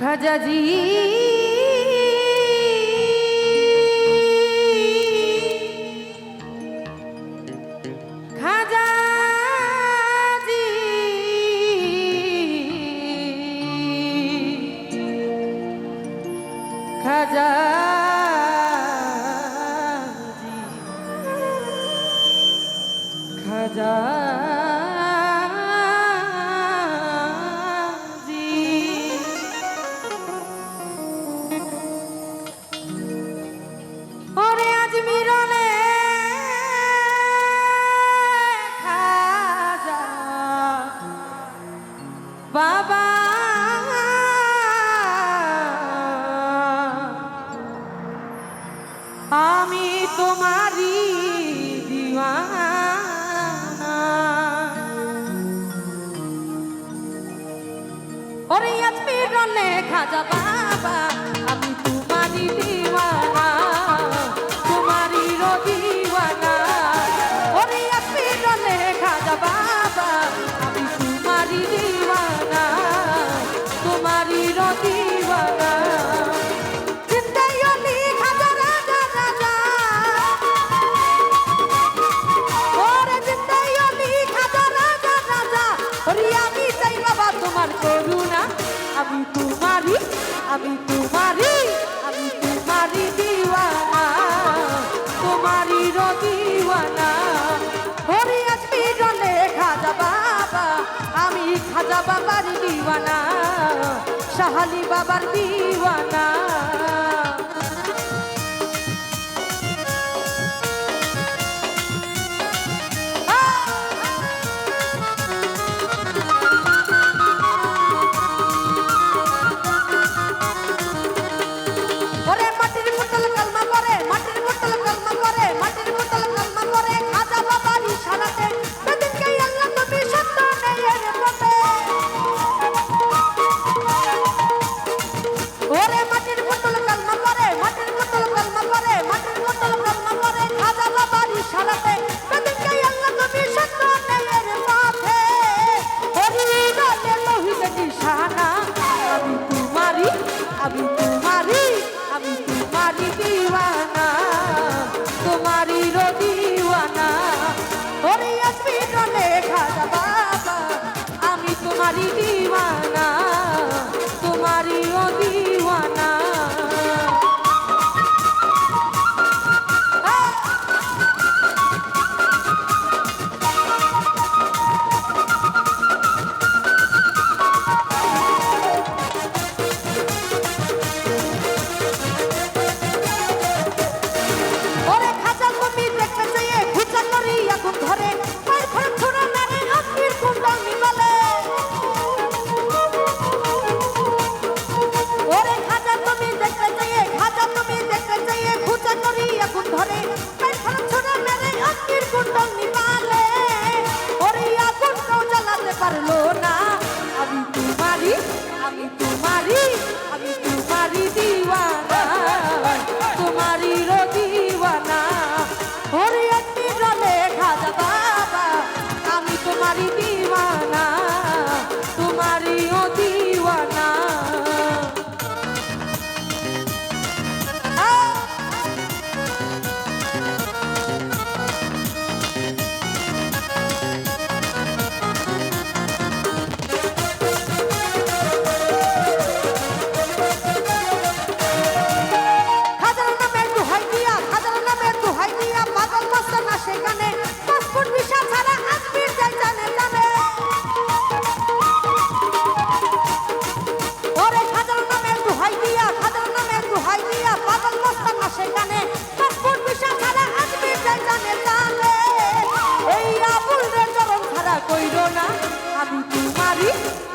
খাজাজি খাজা মনে খাজা বাবা। আমি তোমারি আমি তোমারি দিওয়ানা তোমারি রদিওয়ানা হরি আসবি জলে খাজা বাবা, আমি খাজা বাবার দিওয়ানা শাহালি বাবার দিওয়ানা। তোমারই রদিওয়ানা। ওরে আসবি টলে বাবা। আমি তোমারই দিওয়ানা। পারল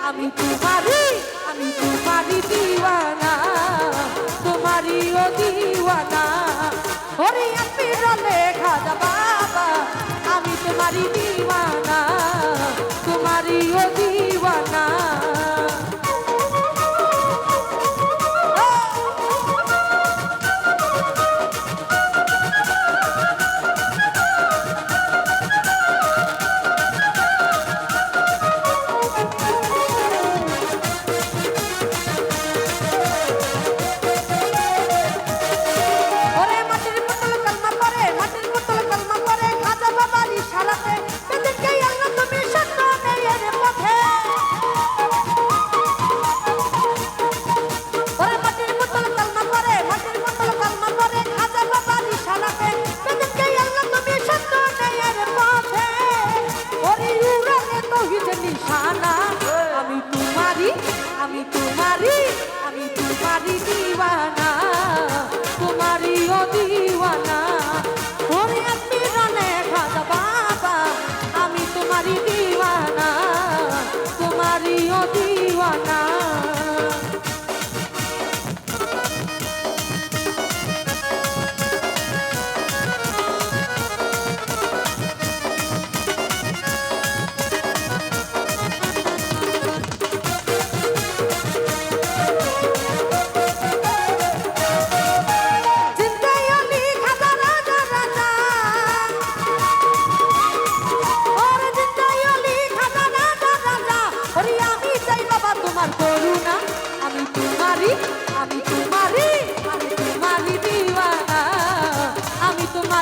আমি তোমারি আমি তোমারি দিওয়ানা তোমারিও দিওয়ানা। ওরে আমি রলে বাবা, আমি তোমারি দিওয়ানা তোমারিও দিওয়ানা। মালা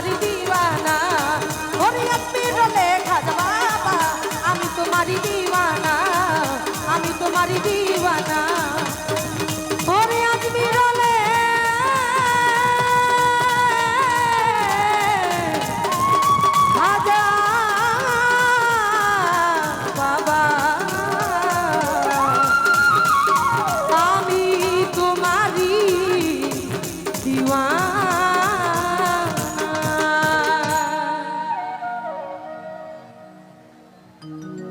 চারিদিক